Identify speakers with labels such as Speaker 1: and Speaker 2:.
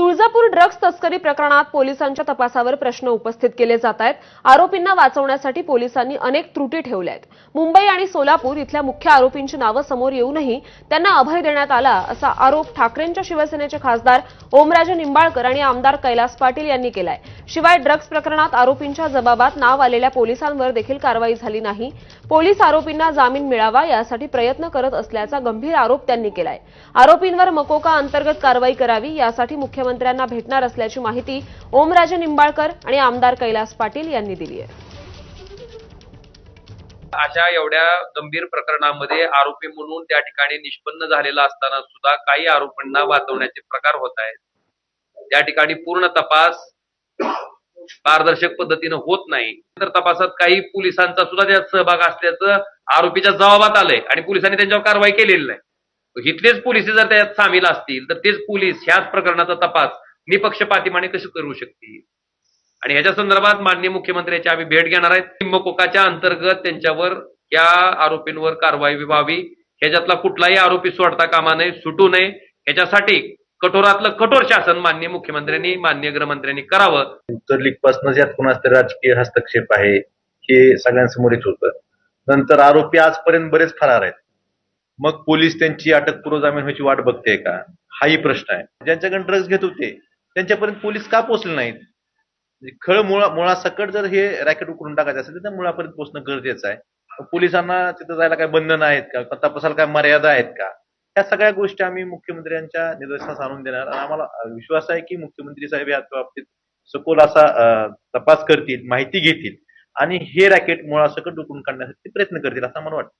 Speaker 1: Tuljapur drugs तस्करी प्रकरणात पोलिसांच्या तपासावर प्रश्न उपस्थित केले जात आहेत. आरोपींना वाचवण्यासाठी पोलिसांनी अनेक त्रुटी ठेवल्या आहेत. मुंबई आणि सोलापूर इथल्या मुख्य आरोपींची नावं समोर येऊनही त्यांना अभय देण्यात आला असा आरोप ठाकरेंच्या शिवसेनेचे खासदार ओमराजे निंबाळकर आणि आमदार कैलास पाटील यांनी केलाय. शिवाय ड्रग्ज प्रकरणात आरोपींच्या जबाबात नाव आलेल्या पोलिसांवर देखील कारवाई झाली नाही. पोलीस आरोपींना जामीन मिळावा यासाठी प्रयत्न करत असल्याचा गंभीर आरोप त्यांनी केलाय. आरोपींवर मकोका अंतर्गत कारवाई करावी यासाठी मुख्यमंत्र्यांना भेटणार असल्याची माहिती ओमराजे निंबाळकर आणि आमदार कैलास पाटील यांनी दिली आहे.
Speaker 2: अशा एवढ्या गंभीर प्रकरणामध्ये आरोपी म्हणून त्या ठिकाणी निष्पन्न झालेला असताना सुद्धा काही आरोपींना वाचवण्याचे प्रकार होत आहेत. त्या ठिकाणी पूर्ण तपास पारदर्शक पद्धतीनं होत नाही. तर तपासात काही पोलिसांचा सुद्धा त्यात सहभाग असल्याचं आरोपीच्या जबाबात आलंय आणि पोलिसांनी त्यांच्यावर कारवाई केलेली नाही. इथलेच पोलीस जर त्यात सामील असतील तर तेच पोलीस ह्याच प्रकरणाचा तपास निपक्षपातीपणे कशी करू शकतील? आणि ह्याच्या संदर्भात माननीय मुख्यमंत्र्यांची आम्ही भेट घेणार आहेत. निम्मकोकाच्या अंतर्गत त्यांच्यावर या आरोपींवर कारवाई व्हावी. ह्याच्यातला कुठलाही आरोपी सोडता कामा नये सुटू नये. ह्याच्यासाठी कठोरातलं कठोर शासन मान्य मुख्यमंत्र्यांनी मान्य गृहमंत्र्यांनी करावं.
Speaker 3: उत्तर लीग पासूनच यात कोणाच राजकीय हस्तक्षेप आहे हे सगळ्यांसमोरच होतं. नंतर आरोपी आजपर्यंत बरेच फरार आहेत. मग पोलीस त्यांची अटकपूर्व जामीन व्हायची वाट बघते का? हाही प्रश्न आहे. ज्यांच्याकडे ड्रग्ज घेत होते त्यांच्यापर्यंत पोलीस का पोहोचले नाहीत? म्हणजे खळ मुळा मुळासकट जर हे रॅकेट उकरून टाकायचं असेल तर मुळापर्यंत पोहोचणं गरजेचं आहे. पोलिसांना तिथं जायला काय बंधन आहेत का? का तपासाला काय मर्यादा आहेत का? या सगळ्या गोष्टी आम्ही मुख्यमंत्र्यांच्या निदर्शनास आणून देणार. आणि आम्हाला विश्वास आहे की मुख्यमंत्री साहेब या बाबतीत सखोल असा तपास करतील माहिती घेतील आणि हे रॅकेट मुळासकट डुकून काढण्यासाठी प्रयत्न करतील असं मला वाटतं.